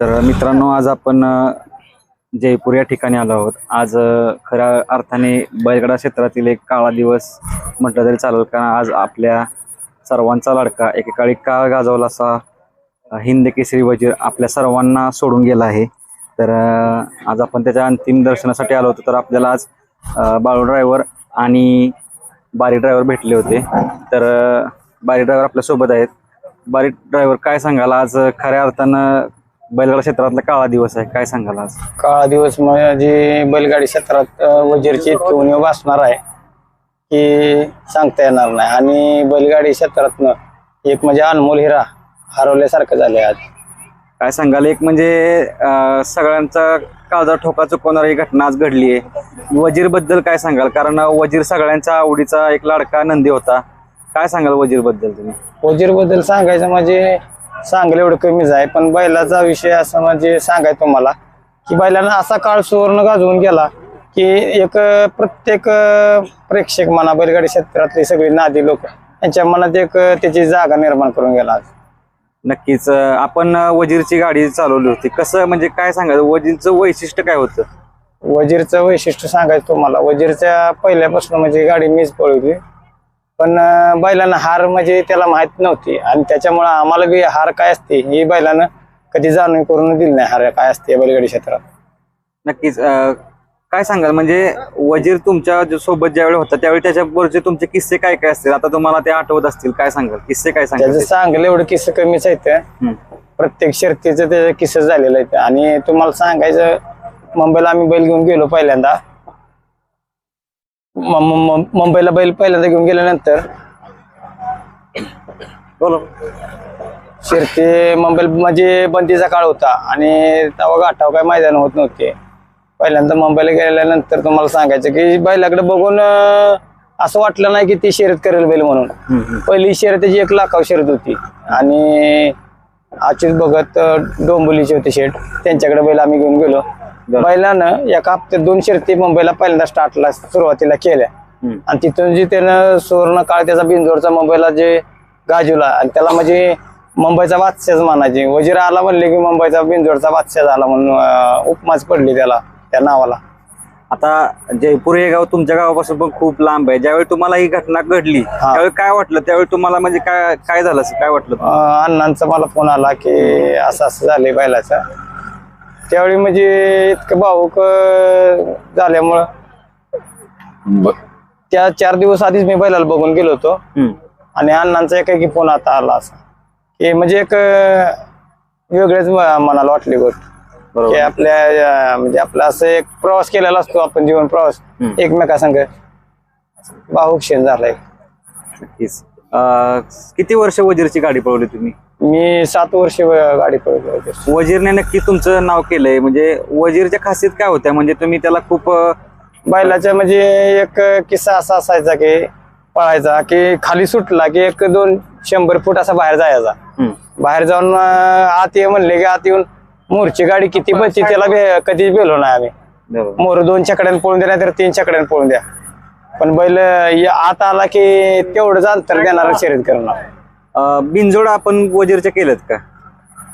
तर मित्रांनो आज आपण जयपूर या ठिकाणी आलो आहोत. आज खऱ्या अर्थाने बैलगडा क्षेत्रातील एक काळा दिवस म्हटलं तरी चालेल कारण आज आपल्या सर्वांचा लाडका एकेकाळी काळ गाजवला असा हिंद केसरी वजीर आपल्या सर्वांना सोडून गेला आहे. तर आज आपण त्याच्या अंतिम दर्शनासाठी आलो होतो तर आपल्याला आज बाळू ड्रायव्हर आणि बारी ड्रायव्हर भेटले होते. तर बारी ड्रायव्हर आपल्यासोबत आहेत. बारी ड्रायव्हर काय सांगाल? आज खऱ्या अर्थानं बैलगाडा क्षेत्रातला काळा दिवस आहे काय सांगाल आज? काळा दिवस म्हणजे बैलगाडी क्षेत्रात वजीरची इतकी उणीव भासणार आहे की सांगता येणार नाही. आणि बैलगाडी क्षेत्रातनं एक म्हणजे अनमोल हिरा हरवल्यासारखं झालंय आज. काय सांगाल एक म्हणजे अं, सगळ्यांचा काळजा ठोका चुकवणारी ही घटना आज घडली आहे. वजीरबद्दल काय सांगाल? कारण वजीर सगळ्यांच्या आवडीचा एक लाडका नंदी होता. काय सांगाल वजीरबद्दल तुम्ही? वजीरबद्दल सांगायचं म्हणजे सांगलं एवढं कमीच आहे. पण बैलाचा विषय असं म्हणजे सांगायचं तुम्हाला की बैलानं असा काळ सुवर्ण गाजवून गेला की एक प्रत्येक प्रेक्षक म्हणा बैलगाडी क्षेत्रातली सगळी नादी लोक यांच्या मनात एक त्याची जागा निर्माण करून गेला नक्कीच आपण वजीरची गाडी चालवली होती. कसं म्हणजे काय सांगाल वजीरचं वैशिष्ट्य काय होतं? वजीरचं वैशिष्ट्य सांगायचं तुम्हाला. वजीरच्या पहिल्यापासून म्हणजे गाडी मीच पळवली. पण बैलानं हार म्हणजे त्याला माहीत नव्हती. आणि त्याच्यामुळं आम्हाला बी हार काय असते ही बैलानं कधी जाणीव करून दिली नाही हार काय असते बैलगाडी क्षेत्रात. नक्कीच काय सांगाल? म्हणजे वजीर तुमच्या जो सोबत ज्यावेळी होता त्यावेळी त्याच्याबरोबरचे तुमचे किस्से काय काय असतील? आता तुम्हाला ते आठवत असतील. काय सांगाल? किस्से काय सांगाल सांगलं एवढं किस्से कमीच आहेत. प्रत्येक शर्तीचं त्याचे किस्से झालेलं आहे आणि तुम्हाला सांगायचं मुंबईला आम्ही बैल घेऊन गेलो पहिल्यांदा. मुंबईला बैल पहिल्यांदा घेऊन गेल्यानंतर बोला. शिरते मुंबईला म्हणजे बंदीचा काळ होता आणि तेव्हा गाठाव काय मैदान होत नव्हते. पहिल्यांदा मुंबईला गेल्यानंतर तुम्हाला सांगायचं की बैलाकडे बघून असं वाटलं नाही की ती शर्यत करेल बैल म्हणून. पहिली शर्यत त्याची एक लाखाव शर्यत होती आणि अच्युत भगत अं, डोंबिवलीचे होते शेठ त्यांच्याकडे बैल आम्ही घेऊन गेलो. बैलानं एका हप्त्यात दोन शर्ती मुंबईला पहिल्यांदा स्टार्टला सुरुवातीला केल्या. आणि तिथून जे त्यानं सुवर्ण काळ त्याचा बिंजोरचा मुंबईला जे गाजवला आणि त्याला म्हणजे मुंबईचा बादशाच म्हणायचे. वजीर आला म्हणले की मुंबईचा बिंजोरचा बादशाह झाला म्हणून उपमाच पडली त्याला त्या नावाला. आता जयपूर हे गाव तुमच्या गावापासून पण खूप लांब आहे. ज्यावेळी तुम्हाला ही घटना घडली त्यावेळी काय वाटलं? त्यावेळी तुम्हाला म्हणजे काय काय झालं काय वाटलं? अण्णांचा मला फोन आला की असं असं झालंय बैलाचं. त्यावेळी म्हणजे इतकं भाऊक अं, झाल्यामुळं ब- त्या चार दिवस आधीच मी बैलाला बघून गेलो होतो. हम्म. आणि अण्णांचा एकाकी फोन आता आला असा. की म्हणजे एक अं, वेगळेच म- मनाला वाटली गोष्ट. की बरोबर आपल्या अं, म्हणजे आपला असं एक प्रवास केलेला असतो आपण जीवन प्रवास. हम्म. एकमेकासंग भाऊक क्षण झालाय. नक्कीच. अं, किती वर्ष वजीरची गाडी पळवली तुम्ही? मी सात वर्ष व- गाडी पळवली होती वजीरने नक्की तुमचं नाव केलंय. म्हणजे वजीरच्या खासियत काय होत्या? म्हणजे तुम्ही त्याला खूप अं, बैलाचा म्हणजे एक किस्सा असा असायचा की पळायचा की खाली सुटला की एक दोन शंभर फूट असा बाहेर जायचा. हम्म. बाहेर जाऊन अं, आत ये म्हणले की आत येऊन मोरची गाडी किती बसची त्याला बे- कधीच बेलो नाही आम्ही. बरोबर. मोर दोन चकड्यान पळून द्या नाहीतर तीन चकड्यान पळून द्या. पण बैल य- आत आला की तेवढंच अंतर देणार शर्यत करणार. अं, बिनजोड आपण वजीरच्या केलेत का?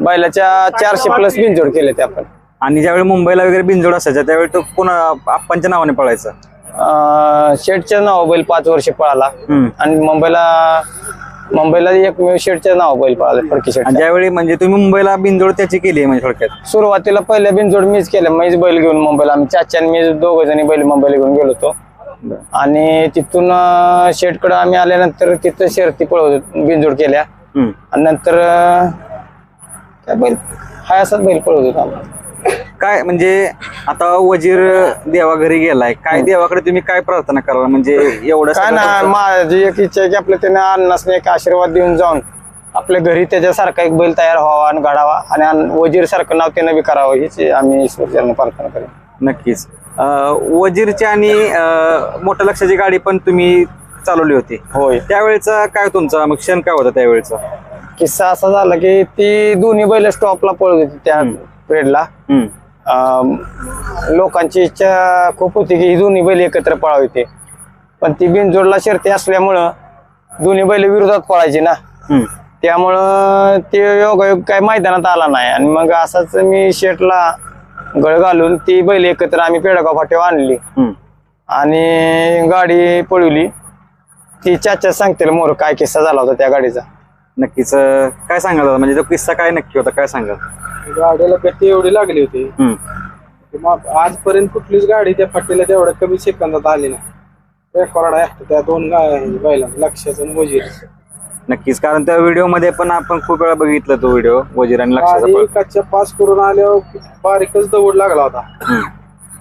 बैलाच्या चारशे प्लस बिनजोड केले ते आपण. आणि ज्यावेळी मुंबईला वगैरे बिनजोड असायचा त्यावेळी तो पुन्हा आप्पांच्या नावाने पळायचा. अं, शेठचं नाव बैल पाच वर्ष पळाला. हम्म. आणि मुंबईला मुंबईला एकमेव शेठचं नाव बैल पळाला फडकी शेठ आणि ज्यावेळी म्हणजे तुम्ही मुंबईला बिनजोड त्याची केली आहे म्हणजे थोडक्यात? सुरुवातीला पहिल्या बिनजोड मीच केलं मीच बैल घेऊन मुंबईला. आम्ही चाचा आणि मी दोघ जणी बैल मुंबईला घेऊन गेलो होतो. आणि तिथून अं, शेठकडे आम्ही आल्यानंतर तिथं शर्ती पळवत बिनजोड केल्या. आणि नंतर काय बैल हाय असाच बैल पळवत होतो आम्ही. काय म्हणजे आता वजीर देवा घरी गेलाय काय देवाकडे तुम्ही काय प्रार्थना कराल? म्हणजे एवढं काय ना माझी एक इच्छा आहे की आपल्या त्याने अन्नासने एक आशीर्वाद देऊन जाऊन आपल्या घरी त्याच्यासारखा एक बैल तयार व्हावा आणि घडावा आणि वजीर सारखं नाव त्यानं बी करावं हीच आम्ही प्रार्थना करू नक्कीच. वजीरची आणि मोठ्या लक्षाची गाडी पण तुम्ही चालवली होती. होय. त्यावेळेचा काय तुमचा? मग क्षण काय होता त्यावेळेचा? किस्सा असा झाला की ती दोन्ही बैल स्टॉपला पळत होती त्या पिरियडला. लोकांची इच्छा खूप होती की ही दोन्ही बैल एकत्र पळावी ते. पण ती बिनजोडला शर्ती असल्यामुळं दोन्ही बैल विरोधात पळायची ना. त्यामुळं ते योगायोग काय मैदानात आला नाही. आणि मग असाच मी शेटला गळ घालून ती बैल एकत्र आम्ही पेडगाव फाट्यावर आणली. हम्म. आणि गाडी पळवली. ती चाचा सांगतील मोर काय किस्सा झाला होता त्या गाडीचा? नक्कीच अं, काय सांगाल दादा? म्हणजे तो किस्सा काय नक्की होता? काय सांगाल? गाडीला गती एवढी लागली होती. हम्म. की मग आजपर्यंत कुठलीच गाडी त्या फाटीला तेवढ्या कमी सेकंदात आली नाही. रेकॉर्ड आहे त्या दोन बैला लक्षाचं आणि वजीर नक्कीच. कारण त्या व्हिडिओमध्ये पण आपण खूप वेळा बघितलं तो व्हिडिओ वजीर आणि लक्षाचा गाडी पळ. कच्च्या पास करून आल्यावर बारीकच दवड लागला होता.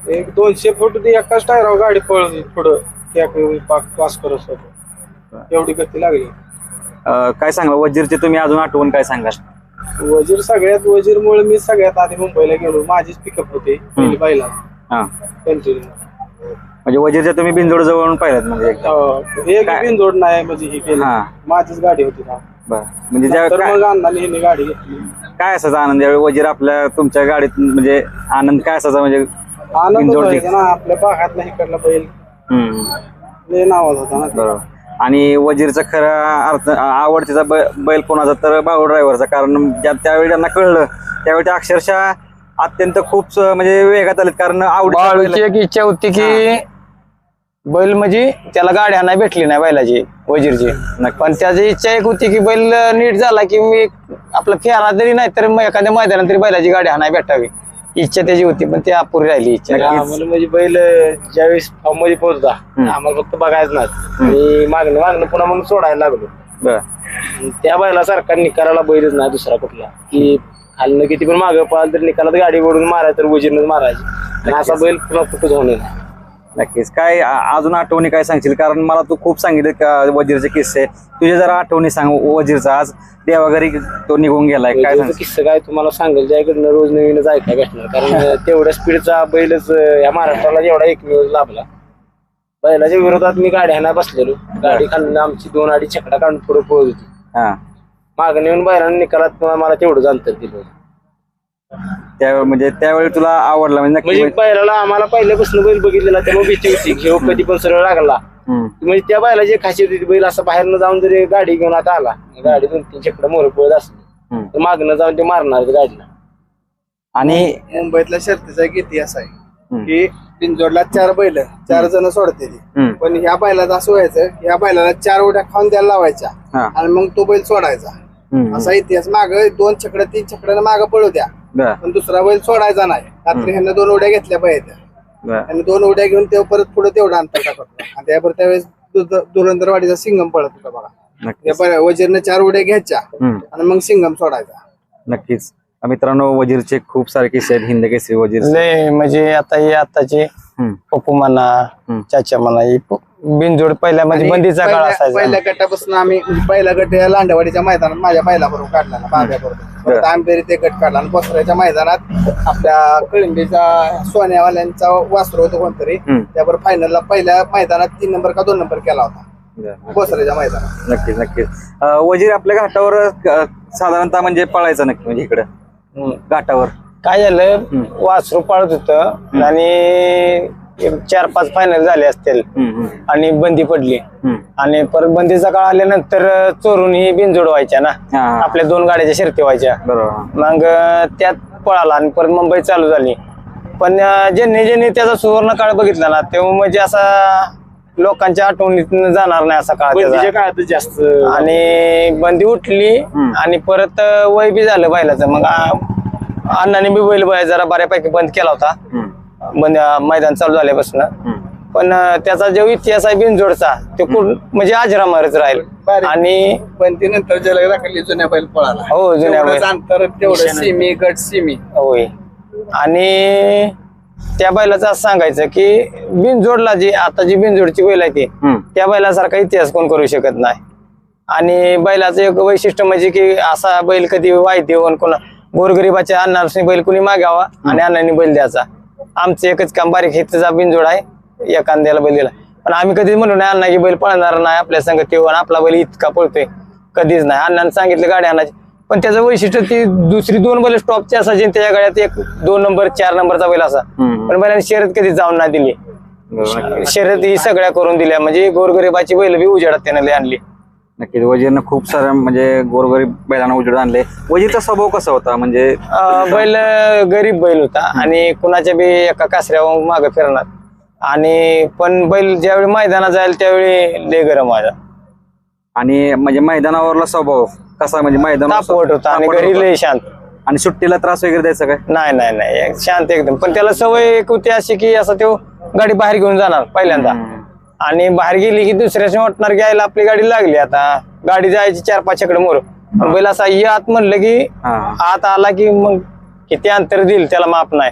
एक दोनशे फूट ती एकाच टायरावर गाडी पळवली पुढं त्या पास करत होतो. एवढी गती लागली. काय सांगाल? वजीरचे तुम्ही अजून आठवून काय सांगाल? वजीर सगळ्यात वजीरमुळे मी सगळ्यात आधी मुंबईला गेलो. माझीच पिकअप होती पहिली हा. कंटिन्यू म्हणजे वजीरच्या तुम्ही बिंदोड जवळून पाहिलात म्हणजे एकदा. हे काय? बिनजोड नाही म्हणजे ही केली. हा. माझीच गाडी होती ना बरं. म्हणजे ज्या तर काय- मग अण्णाने हिने गाडी घेतली. काय असायचा आनंद यावेळी? वजीर आपल्या तुमच्या गाडीत म्हणजे आनंद काय असायचा म्हणजे आनंद बिनजोड व्हायचा ना आपल्या भागात नाही इकडला बैल. हम्म. लय नावाज होता ना. बरोबर. आणि वजीरचा खरा अर्थ आवडतीचा बै- बैल कोणाचा तर भाऊ ड्रायव्हरचा कारण ज्या त्यावेळी त्यांना कळलं त्यावेळी ते अक्षरशः अत्यंत खूप स- म्हणजे वेगात आलेत. कारण बाळूची एक इच्छा होती की बैल म्हणजे त्याला गाडी आणाय भेटली नाही बैलाची वजीरची. पण त्याची इच्छा एक होती की बैल नीट झाला की मी आपला फेरा तरी नाही तर मग एखाद्या मैदानात तरी बैलाची गाडी आणाय भेटावी. इच्छा त्याची होती पण ती अपुरी राहिली इच्छा. आम्हाला म्हणजे बैल ज्यावेळेस फॉर्ममध्ये पोहोचला आम्हाला फक्त बघायचं नाही आणि मागणं मागणं पुन्हा म्हणून सोडायला लागलो. त्या बैलासारखा निकालाला बैलच नाही दुसरा कुठला. की खालनं किती पण मागं पळाल तर निकालात गाडी ओढून मारायचं तर वजीरनच मारायची. आणि असा बैल पुन्हा कुठंच होणार नाही. नक्कीच. काय अजून आठवणी काय सांगशील? कारण मला तू खूप सांगितलं का वजीरचे किस्से. तुझे जरा आठवणी सांग वजीरचा. आज देवाघरी तो निघून गेलाय. काय सांग किस्सा काय तुम्हाला सांगेल? ज्याकडनं रोज नवीनच ऐकाय भेटणार. कारण तेवढ्या स्पीडचा बैलच या महाराष्ट्राला एवढा एकमेव लाभला. बैलाच्या विरोधात मी गाडी हाणा बसलेलो. गाडी खाल्ली आमची दोन अडी छकडा काढून पुढे पळत होती. हा. मागं नेऊन बैलांनी निकालात मला तेवढं अंतर दिलं होतं. त्या म्हणजे त्यावेळी तुला आवडला म्हणजे नक्की म्हणजे बैलाला आम्हाला पहिल्यापासून बैल बघितलेला त्यामुळे भीती होती घेऊ कधी पण सरळ लागला हम्म. म्हणजे त्या बैलाची खासियत होती बैल असं बाहेरनं जाऊन जरी गाडी घेऊन आता आला गाडी दोन तीन चकडं मोर पळत असली हम्म. तर मागणं जाऊन ते मारणार गाडीला आणि मुंबईतल्या शर्तीचा एक इतिहास आहे. की पिंजोडला चार बैल चार जण सोडते ती हम्म. पण ह्या बैलात असं व्हायचं ह्या बैलाला चार उड्या खाऊन द्यायला लावायच्या हा. आणि मग तो बैल सोडायचा हम्म. असा इतिहास माग दोन छकडं तीन छकड्यानं माग पळू द्या बरं, पण दुसरा बैल सोडायचा नाही. रात्री ह्यानं दोन उड्या घेतल्या पाहिजे बरं. आणि दोन उड्या घेऊन तेव्हा परत पुढे तेवढा अंतर टाकत होता. आणि त्यावर त्यावेळेस दुध- धुरंधरवाडीचा सिंगम पळत होता बघा. नक्कीच. त्या वजीरनं चार उड्या घ्यायच्या हम्म. आणि मग सिंगम सोडायचा. नक्कीच. मित्रांनो वजीरचे खूप सारे किस्से आहेत. हिंद केसरी वजीर लय म्हणजे आता हे आताचे. पप्पू म्हणा. चाचा म्हणा बिनजोड पहिल्या म्हणजे बंदीचा काळ असायचा. पहिल्या गटापासून आम्ही म्हणजे पहिला गट या लांडवाडीच्या मैदानात माझ्या बैला बरोबर काढला ना बाब्या बरोबर. परत आंबेरी ते गट काढला आणि बसऱ्याच्या मैदानात आपल्या कळिंबीचा सोन्यावाल्यांचा वासरू होतो कोणतरी. त्यावर फायनलला पहिल्या मैदानात तीन नंबर का दोन नंबर केला होता. बसऱ्याच्या मैदानात. नक्कीच नक्कीच. वजीर आपल्या घाटावर साधारणतः म्हणजे पळायचं नक्की म्हणजे इकडं. घाटावर. काय झालं? वासरू पाळत होत आणि एक चार पाच फायनल झाले असतील. हम्म, हम्म, आणि बंदी पडली. हम्म. आणि परत बंदीचा काळ आल्यानंतर चोरून ही बिनजोड व्हायच्या ना. हा, हा. आपल्या दोन गाड्याच्या शर्ती व्हायच्या. बरोबर. मग अं, त्यात पळाला आणि परत मुंबई चालू झाली. पण अं, ज्यांनी ज्यांनी त्याचा सुवर्ण काळ बघितला ना तेव्हा म्हणजे असा लोकांच्या आठवणीत जाणार नाही असा काळ त्याचा. बंदीच्या काळात जास्त. आणि बंदी उठली हम्म. आणि परत अं, वय बी झालं बैलाचं. मग आ- अण्णाने बी बैल बाय जरा बऱ्यापैकी बंद केला होता. हम्म, मैदान चालू झाल्यापासून. पण त्याचा जो इतिहास आहे बिनजोडचा तो कुठं म्हणजे आजरामारच राहील. आणि बंदी नंतर जलग दाखवली जुन्या बैल पळाला. हो जुन्या बैल. अंतर तेवढं सिमी गट सिमी. होय. आणि त्या बैलाचं असं सांगायचं की बिनजोडला जी आता जी बिनजोडची बैल आहे ती. त्या बैलासारखा इतिहास कोण करू शकत नाही. आणि बैलाचं एक वैशिष्ट्य म्हणजे की असा बैल कधी वाईट देऊन कोणा गोरगरिबाच्या अण्णाने बैल कुणी मागावा आणि अण्णांनी बैल द्यायचा. आमचं एकच काम बारीक हितचा बिनजोड आहे. एखाद्याला बैल दिला. पण आम्ही कधीच म्हणलो नाही अण्णा की बैल पळणार नाही आपल्या संग ते आपला बैल इतका पळतोय. कधीच नाही. अण्णाने सांगितलं गाडी आणायची. पण त्याचं वैशिष्ट्य ती दुसरी दोन बैल स्टॉपची असायची त्याच्या गाड्यात एक दोन नंबर चार नंबरचा बैल असा. पण बैलांनी शर्यत कधी जाऊन नाही दिली. शर्यत ही सगळ्या करून दिल्या. म्हणजे गोरगरिबाची बैल बी उजेडात त्याने आणली. नक्कीच. वजीरनं खूप सारं म्हणजे गोरगरीब बैलांना उजेड आणले. वजीरचा स्वभाव कसा होता? म्हणजे अं, बैल गरीब बैल होता आणि कुणाच्या बी एका कासऱ्यावर मागे फिरणार. आणि पण बैल ज्यावेळी मैदानात जाईल त्यावेळी लय गरम माझा आणि म्हणजे मैदानावरला स्वभाव कसा? म्हणजे मैदान तापवट होता. आणि घरी लय शांत. आणि सुट्टीला त्रास वगैरे द्यायचा काय? नाही नाही नाही. शांत एकदम. पण त्याला सवय एक होती अशी की असं तो गाडी बाहेर घेऊन जाणार पहिल्यांदा. आणि बाहेर गेली की दुसऱ्याशी वाटणार घ्यायला आपली गाडी लागली आता. गाडी जायची चार पाच चकडे मोर. बैल असा ये आत म्हणलं की आत आला की मग किती अंतर देईल त्याला माप नाही.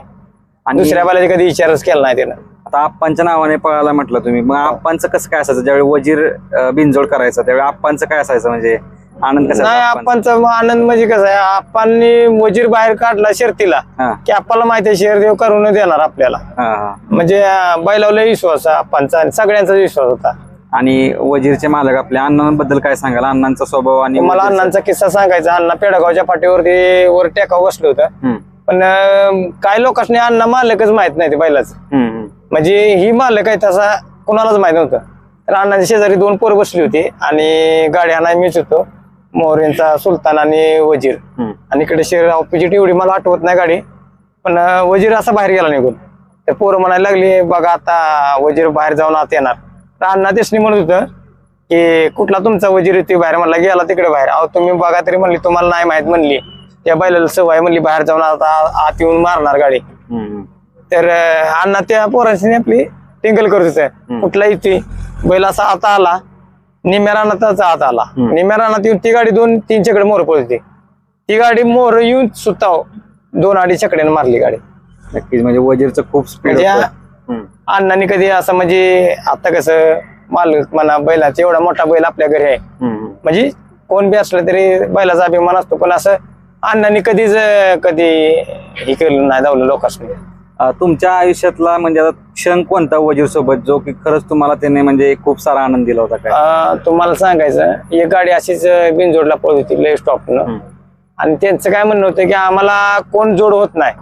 आणि दुसऱ्या बैलाचा कधी विचारच केला नाही त्यानं. आता आप्पांच्या नावाने पळायला म्हटलं तुम्ही. मग आप्पांचं कसं काय असायचं? ज्यावेळी वजीर अं, बिनजोड करायचा त्यावेळी आप्पांचं काय असायचं म्हणजे? आनंद कसा नाही आनंद म्हणजे कसं आहे आप्पांनी वजीर बाहेर काढला शर्तीला हा. की आपल्याला माहिती आहे शेर देव करून देणार आपल्याला. हा हा. म्हणजे अं, बैलावला विश्वास आहे आणि सगळ्यांचा विश्वास होता. आणि वजीरचे मालक आपल्या अण्णांबद्दल काय सांगाल? अण्णांचा स्वभाव आणि मला वजीरचा- अण्णांचा किस्सा सांगायचा. अण्णा पेडगावच्या पाठीवरती वर टेकाव बसलं होतं. हम्म, पण अं, काही लोकांनी अण्णा मालकच माहीत नाही ते बैलाच. हम्म, हम्म. म्हणजे ही मालक आहे तसा कोणालाच माहीत नव्हतं. तर अण्णाच्या शेजारी दोन पोरं बसली होती आणि गाडी आणाय मीच होतो. मोहरेंचा सुलतान आणि वजीर. हम्म. आणि इकडे शेर ऑपोजिट एवढी मला आठवत नाही गाडी पण अं, वजीर असा बाहेर गेला निघून. तर पोरं म्हणायला लागली बघा आता वजीर बाहेर जाऊन आत येणार. तर अण्णा तेसनी म्हणत होतं की कुठला तुमचा वजीर येते बाहेर म्हणला गेला तिकडे बाहेर. अहो तुम्ही बघा तरी म्हणली तुम्हाला नाही माहीत म्हणली. त्या बैलाला सवय म्हणली बाहेर जाऊन आता आत येऊन मारणार गाडी. हम्म. तर अं, अण्णा त्या पोरांशी आपली टिंगल करत होते. कुठला येते बैल असा आता आला. निम्या रानातच आत आला. हम्म. निम्या रानात येऊन ती गाडी दोन तीन चकडे मोर पळते ती गाडी मोर येऊन सुताव दोन अडीच चकड्याने मारली गाडी. नक्कीच म्हणजे वजीरचं खूप स्पीड म्हणजे अण्णांनी कधी असं म्हणजे आता कसं मालक म्हणा बैलाचा एवढा मोठा बैल आपल्या घरी आहे. म्हणजे कोण बी असलं तरी बैलाचा अभिमान असतो. पण असं अण्णांनी कधीच कधी हे केलं नाही धावलं लोकांनी तुमच्या आयुष्यातला म्हणजे आता क्षण कोणता वजीर सोबत जो की खरंच तुम्हाला त्याने म्हणजे खूप सारा आनंद दिला होता काय? अं, तुम्हाला सांगायचं एक गाडी अशीच अं, बिनजोडला पळत होती ले स्टॉपनं हम्म. आणि त्यांचं काय म्हणणं होतं की आम्हाला कोण जोड होत नाही.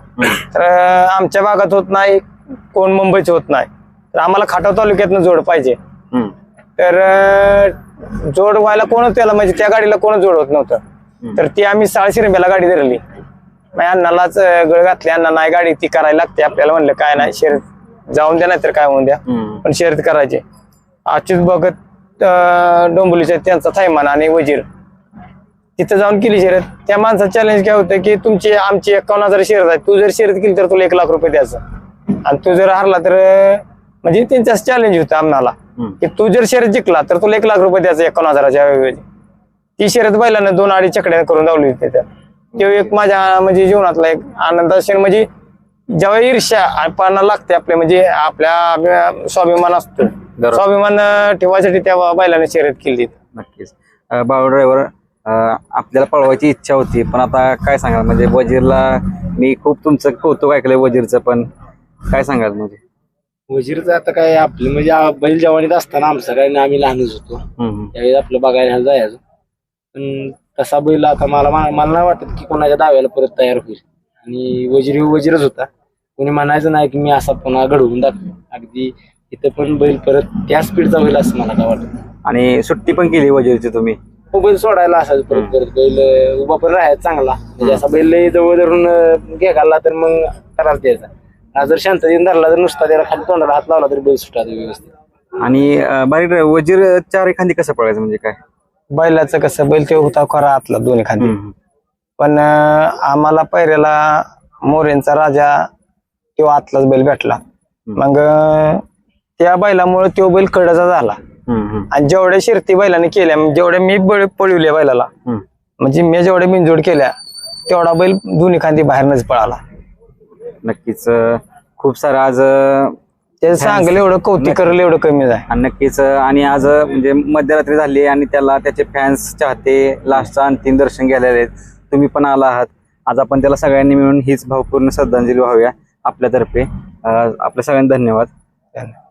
तर अं, आमच्या भागात होत नाही कोण मुंबईच होत नाही. तर आम्हाला खाटाव तालुक्यातनं जोड पाहिजे. हम्म. तर अं, जोड व्हायला कोणच त्याला? म्हणजे त्या गाडीला कोणच जोड होत नव्हतं. तर ती आम्ही साळशी रुपयाला गाडी धरली. मग अण्णालाच गळ घातली. अण्णा नाही गाडी ती करायला लागते. आपल्याला म्हणलं काय नाही शर्यत जाऊन द्या नाही तर काय होऊन द्या. पण शर्यत करायची. अच्युत भगत अं, डोंबिवलीचा त्यांचा थैमान आणि वजीर. तिथं जाऊन केली शर्यत. त्या माणसाचं चॅलेंज काय होतं की तुमची आमची एकावन्न हजार शर्यत आहे तू जर शर्यत केली तर तुला एक लाख रुपये द्यायचं. आणि तू जर हारला तर म्हणजे त्यांचा चॅलेंज होतं आम्हाला. की तू जर शर्यत जिंकला तर तुला एक लाख रुपये द्यायचं एकावन्न हजाराच्या ती शर्यत बैलानं दोन अडीच चकड्या करून धावली होती त्या तो एक माझ्या म्हणजे जीवनातला एक आनंद असेल. म्हणजे जेव्हा ईर्ष्या पाना लागते आपल्या म्हणजे आपल्या स्वाभिमान असतो. स्वाभिमान ठेवायसाठी त्या बैलाने शर्यत केली. नक्कीच. बाळू ड्रायव्हर आपल्याला पळवायची इच्छा होती पण आता काय सांगाल? म्हणजे वजीरला मी खूप तुमचं कौतुक ऐकलंय वजीरचं पण काय सांगाल म्हणजे? वजीरचं आता काय आपलं म्हणजे बैल जवानीत असताना आमचं काय आम्ही लहानच होतो. त्यावेळी आपलं बघायला जायचं. पण तसा बैल आता मला मला नाही वाटत की कोणाच्या दाव्याला परत तयार होईल. आणि वजीर हे वजीरच होता. कोणी म्हणायचं नाही की मी असा पुन्हा घडवून दाखवेन. अगदी इथं पण बैल परत त्या स्पीडचा बैल असं मला काय वाटत. आणि सुट्टी पण केली वजीरची तुम्ही? तो बैल सोडायला असायचं परत परत बैल उभा पण राहायचा चांगला. म्हणजे असा बैल जवळ धरून घालला तर मग त्रास द्यायचा. आज जर शांततेने धरला तर नुसता त्याला खाली तोंडाला हात लावला तरी बैल सुटायचा व्यवस्थित. आणि अं, बारीक वजीर चार एखादी कसं पळायचं म्हणजे काय? बैलाचं कसं बैल ते होता खरा आतला दोन्ही खांदी. पण आम्हाला पहिल्याला मोरेंचा राजा तो आतलाच बैल भेटला. मग त्या बैलामुळे तो बैल कडचा झाला. आणि जेवढ्या शिर्ती बैलाने केल्या म्हणजे जेवढ्या मी बळ पळवल्या बैलाला. म्हणजे मी जेवढ्या बिनजोड केल्या तेवढा बैल दोन्ही खांदी बाहेरनच पळाला. नक्कीच खूप सारं आज अं, ते सांगलं एवढं कौतिक करेल एवढं कमीच आहे आणि नक्कीच आणि आज म्हणजे मध्यरात्री झाली आणि त्याला त्याचे फॅन्स चाहते लास्टचं अंतिम दर्शन घ्यायला तुम्ही पण आला आहात. आज आपण त्याला सगळ्यांनी मिळून हीच भावपूर्ण श्रद्धांजली व्हाव्या आपल्यातर्फे. आपल्या सगळ्यांना धन्यवाद. धन्यवाद.